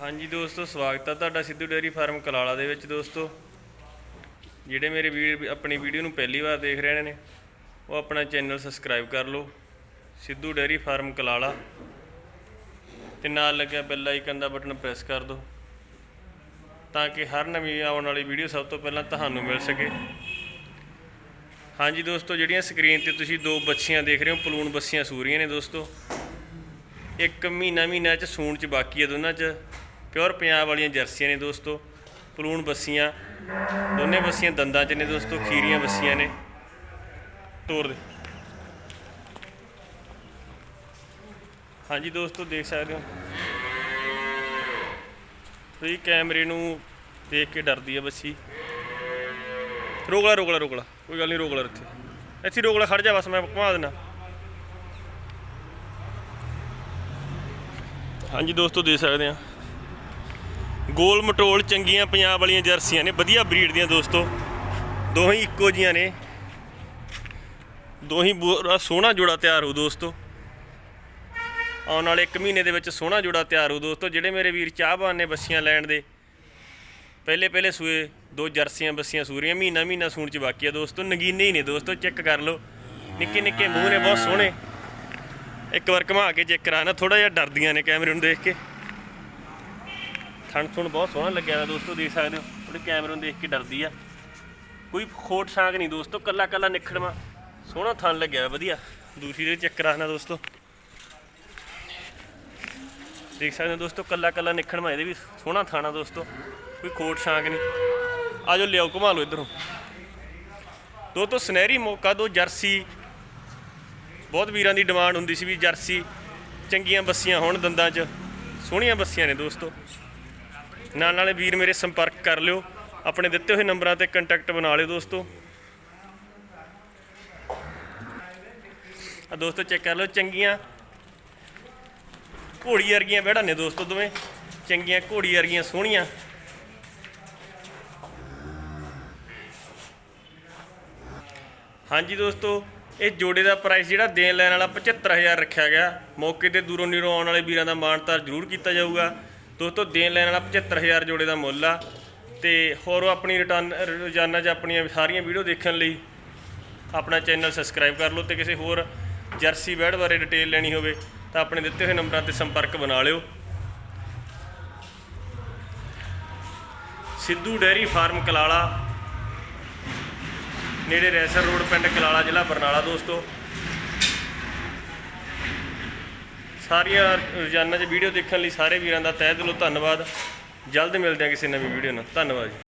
ਹਾਂਜੀ ਦੋਸਤੋ, ਸਵਾਗਤ ਹੈ ਤੁਹਾਡਾ ਸਿੱਧੂ ਡੇਅਰੀ ਫਾਰਮ ਕਲਾਲਾ ਦੇ ਵਿੱਚ ਦੋਸਤੋ। ਜਿਹੜੇ ਮੇਰੇ ਵੀਰ ਆਪਣੀ ਵੀਡੀਓ ਨੂੰ ਪਹਿਲੀ ਵਾਰ ਦੇਖ ਰਹੇ ਨੇ, ਉਹ ਆਪਣਾ ਚੈਨਲ ਸਬਸਕ੍ਰਾਈਬ ਕਰ ਲਓ। Sidhu dairy farm Kalala. ਤੇ ਨਾਲ ਲੱਗਿਆ ਬੈਲ ਆਈਕਨ ਦਾ ਬਟਨ ਪ੍ਰੈਸ ਕਰ ਦਿਓ। ਤਾਂ ਕਿ ਹਰ ਨਵੀਂ ਆਉਣ ਵਾਲੀ ਵੀਡੀਓ ਸਭ ਤੋਂ ਪਹਿਲਾਂ ਤੁਹਾਨੂੰ ਮਿਲ ਸਕੇ। ਹਾਂਜੀ ਦੋਸਤੋ, ਜਿਹੜੀਆਂ ਸਕਰੀਨ ਤੇ ਤੁਸੀਂ ਦੋ ਬੱਚੀਆਂ ਦੇਖ ਰਹੇ ਹੋ ਪਲੂਣ ਬੱਸੀਆਂ ਸੂਰੀਆਂ ਨੇ ਦੋਸਤੋ। ਇੱਕ ਮਹੀਨਾ ਮਹੀਨਾ ਚ, ਸੂਣ ਚ ਬਾਕੀ ਹੈ ਦੋਨਾਂ ਚ। ਪਿਓਰ ਪੰਜਾਬ ਵਾਲੀਆਂ ਜਰਸੀਆਂ ਨੇ ਦੋਸਤੋ, ਪਲੂਣ ਬੱਸੀਆਂ, ਦੋਨੇ ਬੱਸੀਆਂ ਦੰਦਾਂ ਚ ਨੇ ਦੋਸਤੋ, ਖੀਰੀਆਂ ਬੱਸੀਆਂ ਨੇ। ਤੋਰ ਦੇ। ਹਾਂਜੀ ਦੋਸਤੋ, ਦੇਖ ਸਕਦੇ ਹੋ। ਤੁਸੀਂ ਕੈਮਰੇ ਨੂੰ ਦੇਖ ਕੇ ਡਰਦੀ ਹੈ ਬੱਸੀ। ਰੋਗਲਾ ਰੋਗਲਾ ਰੋਗਲਾ ਕੋਈ ਗੱਲ ਨਹੀਂ ਰੋਗਲਾ ਇੱਥੇ ਇੱਥੇ ਰੋਗਲਾ ਖੜ ਜਾ ਬਸ, ਮੈਂ ਘੁਮਾ ਦੇਣਾ ਹਾਂਜੀ ਦੋਸਤੋ, ਦੇਖ ਸਕਦੇ ਆ। ਗੋਲ ਮਟੋਲ ਚੰਗੀਆਂ ਪੰਜਾਬ ਵਾਲੀਆਂ ਜਰਸੀਆਂ ਨੇ, ਵਧੀਆ ਬਰੀਡ ਦੀਆਂ ਦੋਸਤੋ। ਦੋਹੇ ਇੱਕੋ ਜੀਆਂ ਨੇ। ਦੋਹੀ ਬੜਾ ਸੋਹਣਾ ਜੋੜਾ ਤਿਆਰ ਹੋ ਦੋਸਤੋ। ਆਉਣ ਵਾਲੇ 1 ਮਹੀਨੇ ਦੇ ਵਿੱਚ ਸੋਹਣਾ ਜੋੜਾ ਤਿਆਰ ਹੋ ਦੋਸਤੋ, ਜਿਹੜੇ ਮੇਰੇ ਵੀਰ ਚਾਹਵਾਨ ਨੇ ਬੱਸੀਆਂ ਲੈਣ ਦੇ। ਪਹਿਲੇ ਪਹਿਲੇ ਸੂਏ ਦੋ ਜਰਸੀਆਂ ਬੱਸੀਆਂ ਸੂਰੀਆਂ ਮਹੀਨਾ ਮਹੀਨਾ ਸੂਣ ਚ ਬਾਕੀ ਆ ਦੋਸਤੋ, ਨਗੀਨੇ ਹੀ ਨੇ ਦੋਸਤੋ, ਚੈੱਕ ਕਰ ਲਓ। ਨਿੱਕੇ ਨਿੱਕੇ ਮੂੰਹ ਨੇ, ਬਹੁਤ ਸੋਹਣੇ। ਇੱਕ ਵਾਰ ਘੁਮਾ ਕੇ ਚੈੱਕ ਕਰਾ, ਨਾ ਥੋੜਾ ਜਿਹਾ ਡਰਦੀਆਂ ਨੇ ਕੈਮਰੇ ਨੂੰ ਦੇਖ ਕੇ। ਥਣ ਥੁਣ ਬਹੁਤ ਸੋਹਣਾ ਲੱਗਿਆ ਹੋਇਆ ਦੋਸਤੋ, ਦੇਖ ਸਕਦੇ ਹੋ। ਥੋੜੀ ਕੈਮਰੇ ਨੂੰ ਦੇਖ ਕੇ ਡਰਦੀ ਆ। ਕੋਈ ਖੋਟ ਸਾਂਗ ਨਹੀਂ ਦੋਸਤੋ, ਕੱਲਾ ਕੱਲਾ ਨਿਖੜਵਾ। ਸੋਹਣਾ ਥਣ ਲੱਗਿਆ ਹੋਇਆ, ਵਧੀਆ। ਦੂਸਰੀ ਦੇ ਚੱਕਰ ਕਰਾਣਾ ਦੋਸਤੋ। ਦੇਖ ਸਕਦੇ ਹੋ ਦੋਸਤੋ, ਕੱਲਾ ਕੱਲਾ ਨਿਖੜਵਾ, ਇਹਦੇ ਵੀ ਸੋਹਣਾ ਥਾਣਾ ਦੋਸਤੋ। ਕੋਈ ਖੋਟ ਸਾਂਗ ਨਹੀਂ। ਆਜੋ ਲਿਆਓ, ਘੁਮਾ ਲਓ ਇਧਰੋਂ। ਦੋਸਤੋ, ਸੁਨਹਿਰੀ ਮੌਕਾ ਦੋ, ਜਰਸੀ। ਬਹੁਤ ਵੀਰਾਂ ਦੀ ਡਿਮਾਂਡ ਹੁੰਦੀ ਸੀ ਵੀ ਜਰਸੀ। ਚੰਗੀਆਂ ਬੱਸੀਆਂ ਹੋਣ ਦੰਦਾਂ 'ਚ। ਸੋਹਣੀਆਂ ਬੱਸੀਆਂ ਨੇ ਦੋਸਤੋ। ਨਾਲ ਨਾਲੇ ਵੀਰ ਮੇਰੇ ਸੰਪਰਕ ਕਰ ਲਿਓ। ਆਪਣੇ ਦਿੱਤੇ ਹੋਏ ਨੰਬਰਾਂ ਤੇ ਕੰਟੈਕਟ ਬਣਾ ਲਿਓ ਦੋਸਤੋ। ਆ ਦੋਸਤੋ ਚੈੱਕ ਕਰ ਲਓ, ਚੰਗੀਆਂ ਘੋੜੀ ਵਰਗੀਆਂ ਬਹਿੜਾਂ ਨੇ ਦੋਸਤੋ ਦੋਵੇਂ। ਚੰਗੀਆਂ ਘੋੜੀ ਵਰਗੀਆਂ ਸੋਹਣੀਆਂ। ਹਾਂਜੀ ਦੋਸਤੋ, ਇਹ ਜੋੜੇ ਦਾ ਪ੍ਰਾਈਸ ਜਿਹੜਾ ਦੇਣ ਲੈਣ ਵਾਲਾ 75000 ਰੱਖਿਆ ਗਿਆ। ਮੌਕੇ ਤੇ ਦੂਰੋਂ ਨੀਰੋਂ ਆਉਣ ਵਾਲੇ ਵੀਰਾਂ ਦਾ ਮਾਣਤਾਰ ਜ਼ਰੂਰ ਕੀਤਾ ਜਾਊਗਾ। ਦੋਸਤੋ, ਦੇਣ ਲੈਣ ਵਾਲਾ 75000 ਜੋੜੇ ਦਾ ਮੁੱਲ ਆ ਤੇ ਹੋਰ ਆਪਣੀ ਰਿਟਰਨ ਰੋਜ਼ਾਨਾ 'ਚ ਆਪਣੀਆਂ ਸਾਰੀਆਂ ਵੀਡੀਓ ਦੇਖਣ ਲਈ ਆਪਣਾ ਚੈਨਲ ਸਬਸਕ੍ਰਾਈਬ ਕਰ ਲਓ ਤੇ ਕਿਸੇ ਹੋਰ ਜਰਸੀ ਬੈਡ ਬਾਰੇ ਡਿਟੇਲ ਲੈਣੀ ਹੋਵੇ ਤਾਂ ਆਪਣੇ ਦਿੱਤੇ ਹੋਏ ਨੰਬਰਾਂ ਤੇ ਸੰਪਰਕ ਬਣਾ ਲਿਓ। ਸਿੱਧੂ ਡੈਰੀ ਫਾਰਮ ਕਲਾਲਾ, ਨੇੜੇ ਰੈਸਰ ਰੋਡ ਪਿੰਡ ਕਲਾਲਾ ਜ਼ਿਲ੍ਹਾ ਬਰਨਾਲਾ ਦੋਸਤੋ। ਸਾਰੀਆਂ ਰੋਜ਼ਾਨਾ 'ਚ ਵੀਡੀਓ ਦੇਖਣ ਲਈ ਸਾਰੇ ਵੀਰਾਂ ਦਾ ਤਹਿ ਦਿਲੋਂ ਧੰਨਵਾਦ। ਜਲਦ ਮਿਲਦੇ ਹਾਂ ਕਿਸੇ ਨਵੀਂ ਵੀਡੀਓ ਨਾਲ। ਧੰਨਵਾਦ ਜੀ।